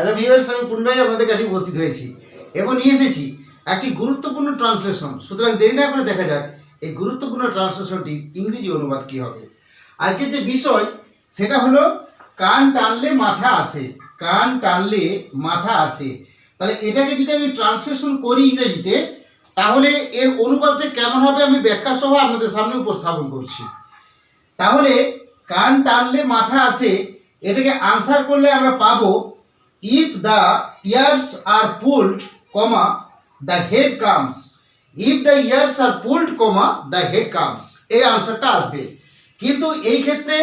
Hello viewers, আমি পুনরায় আপনাদের কাছে উপস্থিত হয়েছি এবং নিয়ে এসেছি একটি গুরুত্বপূর্ণ ট্রান্সলেশন। সুতরাং দেরি না করে দেখা যাক এই গুরুত্বপূর্ণ ট্রান্সলেশনটি ইংরেজি অনুবাদ কী হবে। আজকের যে বিষয়, সেটা হলো, কান টানলে মাথা আসে, কান টানলে মাথা আসে। তাহলে এটাকে যদি আমি ট্রান্সলেশন করি ইংরেজিতে, তাহলে এর অনুবাদটা কেমন হবে আমি ব্যাখ্যা সহ আপনাদের সামনে উপস্থাপন করছি। তাহলে, কান টানলে মাথা আসে, এটাকে আনসার করলে আমরা পাবো if the ears are pulled comma the head comes if the ears are pulled comma the head comes এই আনসারটা আসবে। কিন্তু এই ক্ষেত্রে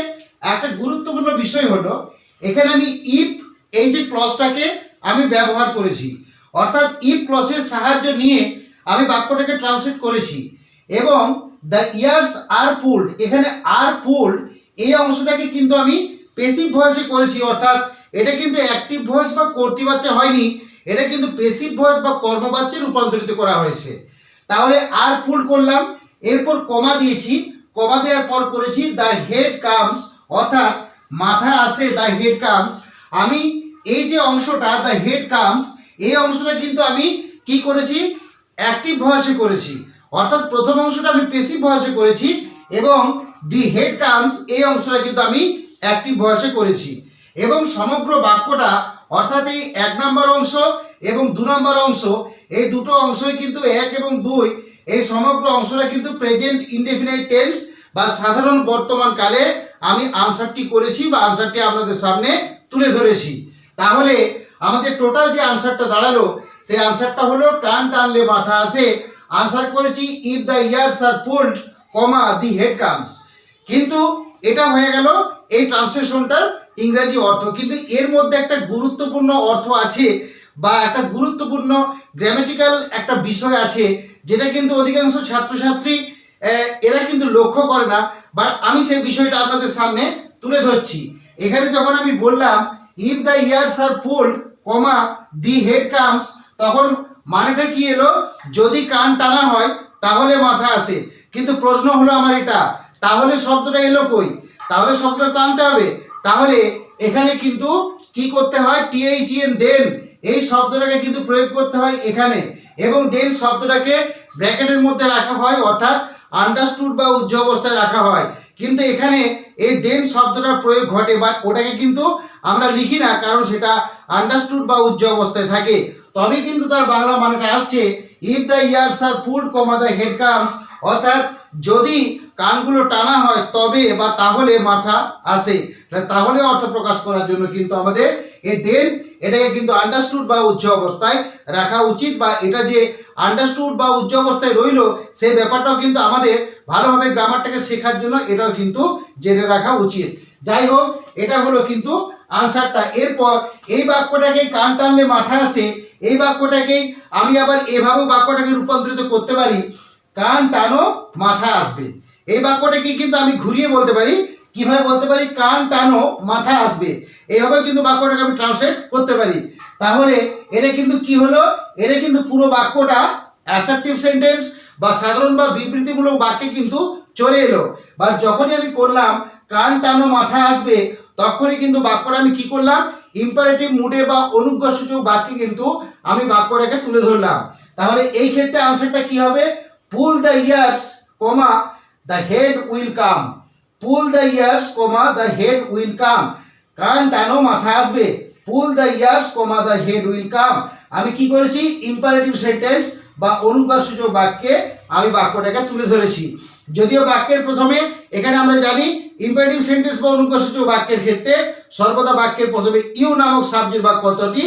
একটা গুরুত্বপূর্ণ বিষয় হলো, এখানে আমি ইফ এই যে ক্লসটাকে আমি ব্যবহার করেছি, অর্থাৎ ইফ ক্লসের সাহায্য নিয়ে আমি বাক্যটাকে ট্রান্সলেট করেছি, এবং দ্য ইয়ার্স আর পুলড এখানে আর পুলড এই অংশটাকে কিন্তু আমি পেসিভ ভয়েসে করেছি, অর্থাৎ এটা কিন্তু অ্যাক্টিভ ভয়েস বা কর্তৃবাচ্যে হয়নি, এটা কিন্তু পেসিভ ভয়েস বা কর্মবাচ্যে রূপান্তরিত করা হয়েছে। তাহলে আর পুল করলাম, এরপর কমা দিয়েছি কমা দেওয়ার পর করেছি দ্য হেড কামস অর্থাৎ মাথা আসে দ্য হেড কামস আমি এই যে অংশটা দ্য হেড কামস এই অংশটা কিন্তু আমি কি করেছি? অ্যাক্টিভ ভয়েসে করেছি। অর্থাৎ প্রথম অংশটা আমি পেসিভ ভয়েসে করেছি এবং দি হেড কামস এই অংশটা কিন্তু আমি অ্যাক্টিভ ভয়েসে করেছি। এবং সমগ্র বাক্যটা অর্থাৎ এই এক নম্বর অংশ এবং দু নম্বর অংশ, এই দুটো অংশই কিন্তু এক এবং দুই, এই সমগ্র অংশটা কিন্তু প্রেজেন্ট ইনডেফিনাইট টেন্স বা সাধারণ বর্তমান কালে আমি আনসারটি করেছি বা আনসারটি আপনাদের সামনে তুলে ধরেছি। তাহলে আমাদের টোটাল যে আনসারটা দাঁড়াল, সেই আনসারটা হলো কান টানলে মাথা আসে। আনসার করেছি if the ears are pulled comma the head comes কিন্তু এটা হয়ে গেল এই ট্রান্সলেশনটার ইংরেজি অর্থ। কিন্তু এর মধ্যে একটা গুরুত্বপূর্ণ অর্থ আছে বা একটা গুরুত্বপূর্ণ গ্রামেটিক্যাল একটা বিষয় আছে, যেটা কিন্তু অধিকাংশ ছাত্রছাত্রী এরা কিন্তু লক্ষ্য করে না। বাট আমি সেই বিষয়টা আপনাদের সামনে তুলে ধরছি। এখানে যখন আমি বললাম if the ears are pulled comma the head comes তখন মানেটা কি এলো? যদি কান টানা হয়, তাহলে মাথা আসে। কিন্তু প্রশ্ন হলো আমার এটা তাহলে শব্দটা এলো কই? তাহলে শব্দটা তো আনতে হবে। তাহলে এখানে কিন্তু কি করতে হয়? টিএইচএন দেন এই শব্দটাকে কিন্তু প্রয়োগ করতে হয় এখানে। এবং দেন শব্দটাকে ব্র্যাকেটের মধ্যে রাখা হয়, অর্থাৎ আন্ডারস্টুড বা উচ্চ অবস্থায় রাখা হয়। কিন্তু এখানে এই দেন শব্দটার প্রয়োগ ঘটে বাট ওটাকে কিন্তু আমরা লিখি না, কারণ সেটা আন্ডারস্টুড বা উচ্চ অবস্থায় থাকে। তবে কিন্তু তার বাংলা মানেটা আসছে if the ears are pull comma the head comes অর্থাৎ যদি কানগুলো টানা হয় তবে বা তাহলে মাথা আসে। তাহলে অর্থ প্রকাশ করার জন্য কিন্তু আমাদের এ দেন এটাকে কিন্তু আন্ডারস্টুড বা উচ্চ অবস্থায় রাখা উচিত বা এটা যে আন্ডারস্টুড বা উচ্চ অবস্থায় রইল, সেই ব্যাপারটাও কিন্তু আমাদের ভালোভাবে গ্রামারটাকে শেখার জন্য এটাও কিন্তু জেনে রাখা উচিত। যাই হোক, এটা হলো কিন্তু আনসারটা এরপর এই বাক্যটাকে কান টানলে মাথা আসে, এই বাক্যটাকেই আমি আবার এভাবে বাক্যটাকে রূপান্তরিত করতে পারি। কান টানো, মাথা আসবে। এই বাক্যটাকে কিন্তু আমি ঘুরিয়ে বলতে পারি? কীভাবে বলতে পারি? কান টানো, মাথা আসবে। এইভাবে কিন্তু বাক্যটাকে আমি ট্রান্সলেট করতে পারি। তাহলে এটা কিন্তু কি হলো? এটা কিন্তু পুরো বাক্যটা অ্যাসার্টিভ সেন্টেন্স বা সাধারণ বা বিবৃতিমূলক বাক্যে কিন্তু চলে এলো। বা যখনই আমি করলাম, কান টানো, মাথা আসবে, তখনই কিন্তু বাক্যটা আমি কি করলাম? ইম্পারেটিভ মুডে বা অনুজ্ঞাসূচক বাক্যে কিন্তু আমি বাক্যটাকে তুলে ধরলাম। তাহলে এই ক্ষেত্রে আনসারটা কি হবে? Pull the ears comma the head will come pull the ears comma the head will come কান, টানো, মাথা আসবে। Pull the ears comma the head will come আমি কি করেছি? ইম্পারেটিভ সেন্টেন্স বা অনুজ্ঞাসূচক বাক্যে আমি বাক্যটাকে তুলে ধরেছি। যদিও বাক্যের প্রথমে, এখানে আমরা জানি ইম্পারেটিভ সেন্টেন্স বা অনুজ্ঞাসূচক বাক্যের ক্ষেত্রে সর্বদা বাক্যের প্রথমে ইউ নামক সাবজেক্ট বা কতটি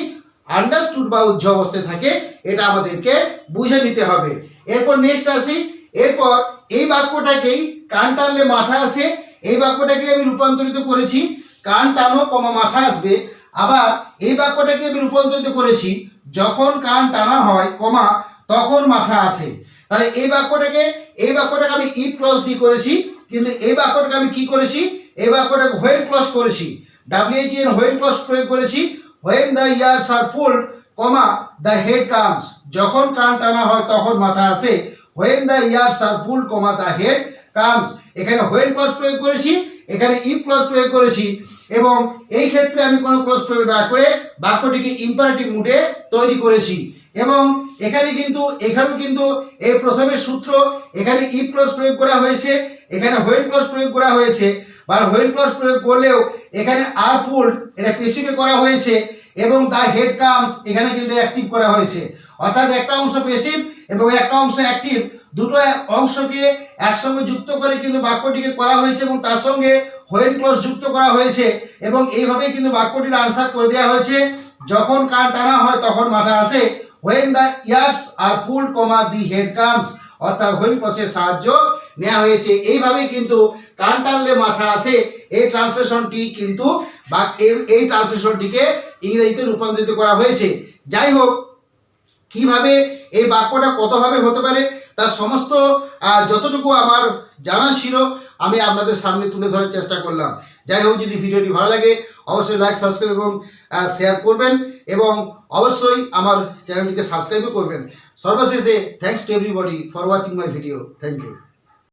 আন্ডারস্টুড বা উজ্জ অবস্থায় থাকে, এটা আমাদেরকে বুঝে নিতে হবে। এরপর নেক্সট আসি এরপর এই বাক্যটাকেই কান টানলে মাথা আসে, এই বাক্যটাকে আমি রূপান্তরিত করেছি, কান টানো, কমা মাথা আসবে। আবার এই বাক্যটাকে আমি রূপান্তরিত করেছি, যখন কান টানা হয়, কমা, তখন মাথা আসে। তাহলে এই বাক্যটাকে এই বাক্যটাকে আমি ইফ ক্লস দিয়ে করেছি, কিন্তু এই বাক্যটাকে আমি কি করেছি? এই বাক্যটাকে হোয়েন ক্লস করেছি। ডাব্লিউএইচএন হোয়েন ক্লস প্রয়োগ করেছি। When the ears are pull comma, the head comes. যখন কান টানা হয়, তখন মাথা আসে। When the ears are pull comma the head comes এখানে হোয়েন ক্লস প্রয়োগ করেছি, এখানে ইফ ক্লস প্রয়োগ করেছি। এবং এই ক্ষেত্রে আমি কোনো ক্লোজ প্রয়োগ না করে বাক্যটিকে ইম্পারেটিভ মুডে তৈরি করেছি। এবং এখানে কিন্তু, এখানেও কিন্তু এই প্রথমে সূত্র, এখানে ই ক্লোজ প্রয়োগ করা হয়েছে, এখানে হোয়েল ক্লোজ প্রয়োগ করা হয়েছে। বা হোয়েল ক্লোজ প্রয়োগ করলেও এখানে আর পুল্ড এটা পেসিভে করা হয়েছে। এবং দ্য হেড কামস এখানে কিন্তু অ্যাক্টিভ করা হয়েছে। অর্থাৎ একটা অংশ পেসিভ এবং একটা অংশ অ্যাক্টিভ দুটো অংশকে একসঙ্গে যুক্ত করে কিন্তু বাক্যটিকে করা হয়েছে এবং তার সঙ্গে হোয়েন ক্লস যুক্ত করা হয়েছে এবং এইভাবে কিন্তু বাক্যটির আনসার করে দেওয়া হয়েছে। যখন কান টানা হয় তখন মাথা আসে। When the ears are pull comma the head comes অর্থাৎ হোয়েন ক্লসের সাহায্য নেওয়া হয়েছে। এইভাবে কিন্তু কান টানলে মাথা আসে। এই ট্রান্সলেশনটি কিন্তু বা এই- এই ট্রান্সলেশনটিকে ইংরেজিতে রূপান্তরিত করা হয়েছে। যাই হোক কীভাবে এই বাক্যটা কতভাবে হতে পারে? তার সমস্ত যতটুকু আমার জানা ছিল, আমি আপনাদের সামনে তুলে ধরার চেষ্টা করলাম। যাই হোক, যদি ভিডিওটি ভালো লাগে, অবশ্যই লাইক সাবস্ক্রাইব এবং শেয়ার করবেন এবং অবশ্যই আমার চ্যানেলটিকে সাবস্ক্রাইবও করবেন। সর্বশেষে thanks to everybody for watching my video thank you